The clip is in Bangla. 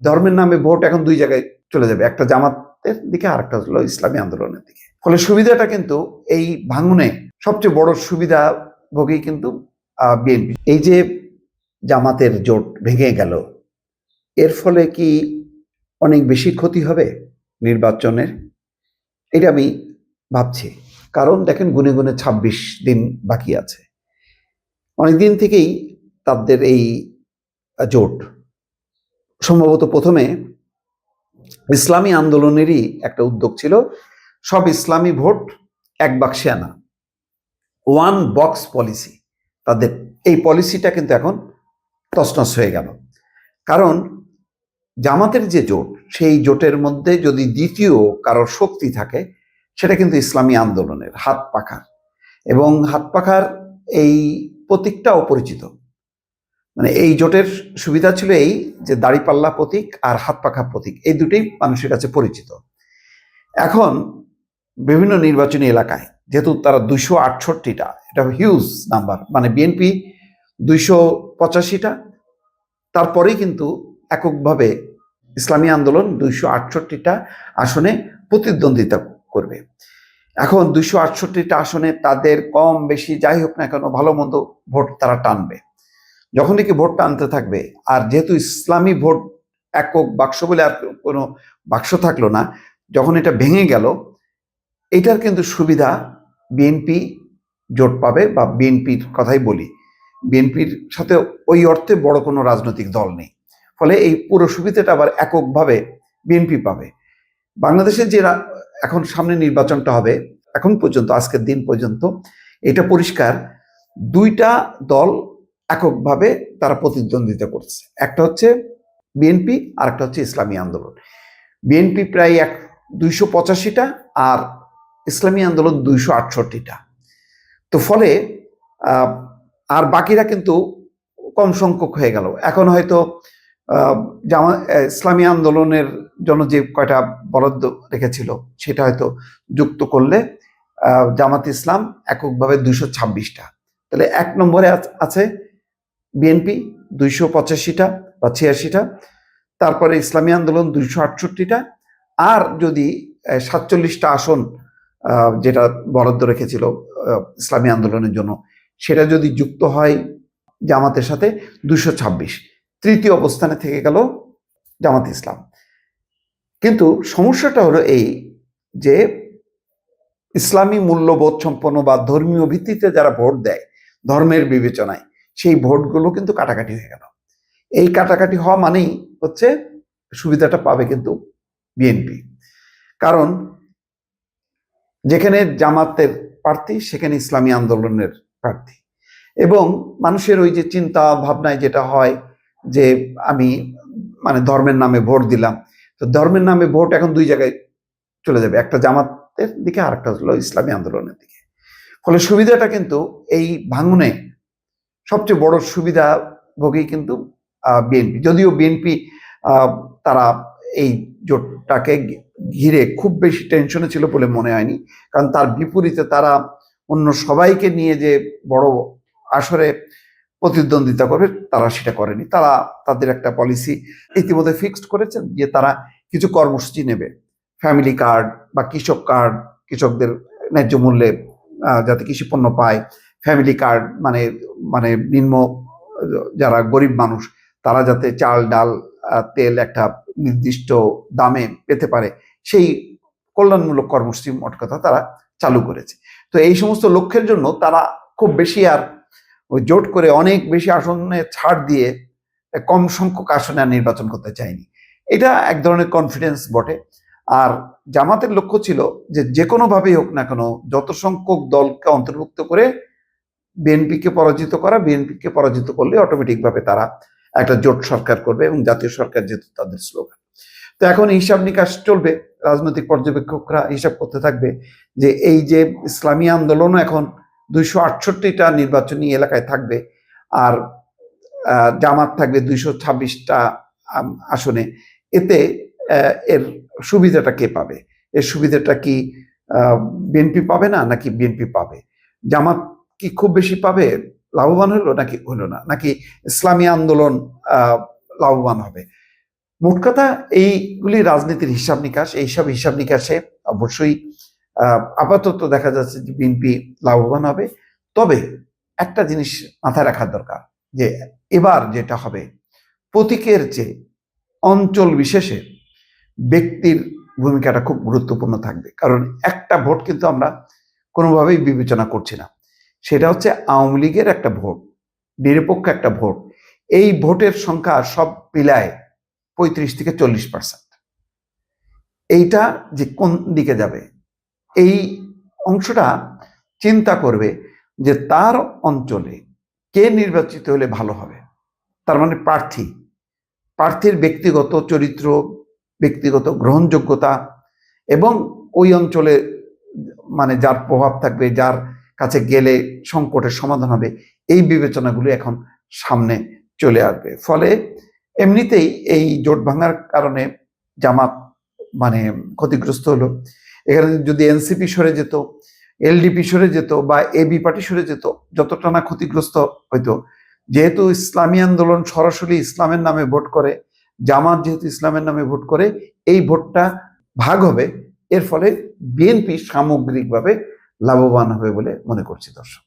ধর্মের নামে ভোট এখন দুই জায়গায় চলে যাবে, একটা জামাতের দিকে আর একটা হলো ইসলামী আন্দোলনের দিকে। ফলে সুবিধাটা কিন্তু এই ভাঙনে সবচেয়ে বড় সুবিধা ভোগী কিন্তু বিএনপি। এই যে জামাতের জোট ভেঙে গেল, এর ফলে কি অনেক বেশি ক্ষতি হবে নির্বাচনের? এটা আমি ভাবছি। কারণ দেখেন গুনে গুনে ২৬ দিন বাকি আছে। অনেক দিন থেকেই তাদের এই জোট সম্ভবত প্রথমে ইসলামী আন্দোলনেরই একটা উদ্যোগ ছিল, সব ইসলামী ভোট এক বাক্সে আনা। ওয়ান বক্স পলিসি তাদের এই পলিসিটা কিন্তু এখন তছনছ হয়ে গেল। কারণ জামাতের যে জোট, সেই জোটের মধ্যে যদি দ্বিতীয় কারোর শক্তি থাকে, সেটা কিন্তু ইসলামী আন্দোলনের হাত পাখার। এবং হাত পাখার এই প্রতীকটাও অপরিচিত মানে এই জোটের সুবিধা ছিল এই যে দাড়িপাল্লা প্রতীক আর হাত পাখা প্রতীক, এই দুটোই মানুষের কাছে পরিচিত। এখন বিভিন্ন নির্বাচনী এলাকায়, যেহেতু তারা দুইশো আটষট্টিটা, এটা হিউজ নাম্বার মানে বিএনপি দুইশো পঁচাশিটা, তারপরেই কিন্তু এককভাবে ইসলামী আন্দোলন দুইশো আটষট্টিটা আসনে প্রতিদ্বন্দ্বিতা করবে। এখন দুইশো আটষট্টিটা আসনে তাদের কম বেশি যাই হোক না কেন ভালো মন্দ ভোট তারা টানবে। যখন নাকি ভোটটা আনতে থাকবে, আর যেহেতু ইসলামী ভোট একক বাক্স বলে আর কোনো বাক্স থাকল না, যখন এটা ভেঙে গেল, এটার কিন্তু সুবিধা বিএনপি জোট পাবে বা বিএনপির কথাই বলি। বিএনপির সাথে ওই অর্থে বড় কোনো রাজনৈতিক দল নেই। ফলে এই পুরো সুবিধাটা আবার এককভাবে বিএনপি পাবে। বাংলাদেশের যে এখন সামনে নির্বাচনটা হবে, এখন পর্যন্ত, আজকের দিন পর্যন্ত, এটা পরিষ্কার, দুইটা দল এককভাবে তারা প্রতিদ্বন্দ্বিতা করছে। একটা হচ্ছে বিএনপি আর একটা হচ্ছে ইসলামী আন্দোলন। বিএনপি প্রায় এক, দুইশো পঁচাশিটা আর ইসলামী আন্দোলন দুইশো আটষট্টিটা। তো ফলে আর বাকিরা কিন্তু কম সংখ্যক হয়ে গেল। এখন হয়তো জামা ইসলামী আন্দোলনের জন্য যে কয়টা বরাদ্দ রেখেছিল, সেটা হয়তো যুক্ত করলে জামাত ইসলাম এককভাবে দুইশো ছাব্বিশটা। তাহলে এক নম্বরে আছে বিএনপি দুইশো পঁচাশিটা বা ছিয়াশিটা, তারপরে ইসলামী আন্দোলন দুইশো আটষট্টিটা, আর যদি সাতচল্লিশটা আসন যেটা বরাদ্দ রেখেছিল ইসলামী আন্দোলনের জন্য, সেটা যদি যুক্ত হয় জামাতের সাথে দুশো ছাব্বিশ। তৃতীয় অবস্থানে থেকে গেল জামাত ইসলাম। কিন্তু সমস্যাটা হলো এই যে, ইসলামী মূল্যবোধ সম্পন্ন বা ধর্মীয় ভিত্তিতে যারা ভোট দেয়, ধর্মের বিবেচনায় সেই ভোটগুলো কিন্তু কাটাকাটি হয়ে গেল। এই কাটাকাটি হওয়া মানেই হচ্ছে সুবিধাটা পাবে কিন্তু বিএনপি। কারণ যেখানে জামাতের প্রার্থী, সেখানে ইসলামী আন্দোলনের প্রার্থী। এবং মানুষের ওই যে চিন্তা ভাবনায় যেটা হয় যে আমি মানে ধর্মের নামে ভোট দিলাম, তো ধর্মের নামে ভোট এখন দুই জায়গায় চলে যাবে, একটা জামাতের দিকে আর একটা হলো ইসলামী আন্দোলনের দিকে। ফলে সুবিধাটা কিন্তু এই ভাঙনে সবচেয়ে বড় সুবিধা ভোগী কিন্তু বিএনপি। যদিও বিএনপি তারা এই জোটটাকে ঘিরে খুব বেশি টেনশনে ছিল বলে মনে হয়নি। কারণ তার বিপরীতে তারা অন্য সবাইকে নিয়ে যে বড় আসরে প্রতিদ্বন্দ্বিতা করবে, তারা সেটা করেনি। তারা তাদের একটা পলিসি ইতিমধ্যে ফিক্সড করেছেন যে তারা কিছু কর্মসূচি নেবে। ফ্যামিলি কার্ড বা কৃষক কার্ড কৃষকদের ন্যায্য মূল্যে যাতে কৃষি পণ্য পায়। ফ্যামিলি কার্ড মানে মানে নিম্ন, যারা গরিব মানুষ, তারা যাতে চাল, ডাল তেল একটা নির্দিষ্ট দামে পেতে পারে, সেই কল্যাণমূলক কর্মসূচি মোট কথা তারা চালু করেছে। তো এই সমস্ত লক্ষ্যের জন্য তারা খুব বেশি আর জোট করে অনেক বেশি আসনে ছাড় দিয়ে কম সংখ্যক আসনে আর নির্বাচন করতে চায়নি। এটা এক ধরনের কনফিডেন্স বটে। আর জামাতের লক্ষ্য ছিল যে যে কোনোভাবেই হোক না কেন, যত সংখ্যক দলকে অন্তর্ভুক্ত করে বিএনপিকে পরাজিত করা বিএনপিকে পরাজিত করলে অটোমেটিকভাবে তারা একটা জোট সরকার করবে এবং জাতীয় সরকার যেহেতু তাদের স্লোগান তো এখন হিসাব নিকাশ চলবে, রাজনৈতিক পর্যবেক্ষকরা হিসাব করতে থাকবে যে এই যে ইসলামী আন্দোলনও এখন দুইশো আটষট্টিটা নির্বাচনী এলাকায় থাকবে আর জামাত থাকবে দুইশো ছাব্বিশটা আসনে। এতে এর সুবিধাটা কে পাবে? এর সুবিধাটা কি বিএনপি পাবে না নাকি বিএনপি পাবে? জামাত কি খুব বেশি পাবে, লাভবান হলো নাকি হলো না? নাকি ইসলামী আন্দোলন লাভবান হবে? মোট কথা এইগুলি রাজনীতির হিসাব নিকাশ, এইসব হিসাব নিকাশে অবশ্যই আপাতত দেখা যাচ্ছে যে বিএনপি লাভবান হবে। তবে একটা জিনিস মাথায় রাখার দরকার, যে এবার যেটা হবে, প্রতীকের চেয়ে অঞ্চল বিশেষে ব্যক্তির ভূমিকাটা খুব গুরুত্বপূর্ণ থাকবে। কারণ একটা ভোট কিন্তু আমরা কোনোভাবেই বিবেচনা করছি না। সেটা হচ্ছে আওয়ামী লীগের একটা ভোট, নিরপেক্ষ একটা ভোট। এই ভোটের সংখ্যা সব মিলায় পঁয়ত্রিশ থেকে চল্লিশ পার্সেন্ট এইটা যে কোন দিকে যাবে, এই অংশটা চিন্তা করবে যে তার অঞ্চলে কে নির্বাচিত হলে ভালো হবে। তার মানে প্রার্থী। প্রার্থীর ব্যক্তিগত চরিত্র, ব্যক্তিগত গ্রহণযোগ্যতা এবং ওই অঞ্চলে মানে যার প্রভাব থাকবে, যার কাছে গেলে সংকটের সমাধান হবে। এই বিবেচনাগুলো এখন সামনে চলে আসবে। ফলে এমনিতেই এই জোট ভাঙার কারণে জামাত মানে ক্ষতিগ্রস্ত হলো। এখানে যদি এনসিপি সরে যেত, এলডিপি সরে যেত বা এবি পার্টি সরে যেত, যতটা না ক্ষতিগ্রস্ত হইতো। যেহেতু ইসলামী আন্দোলন সরাসরি ইসলামের নামে ভোট করে, জামাত যেহেতু ইসলামের নামে ভোট করে, এই ভোটটা ভাগ হবে। এর ফলে বিএনপি সামগ্রিকভাবে লাভবান হবে বলে মনে করছি দর্শক।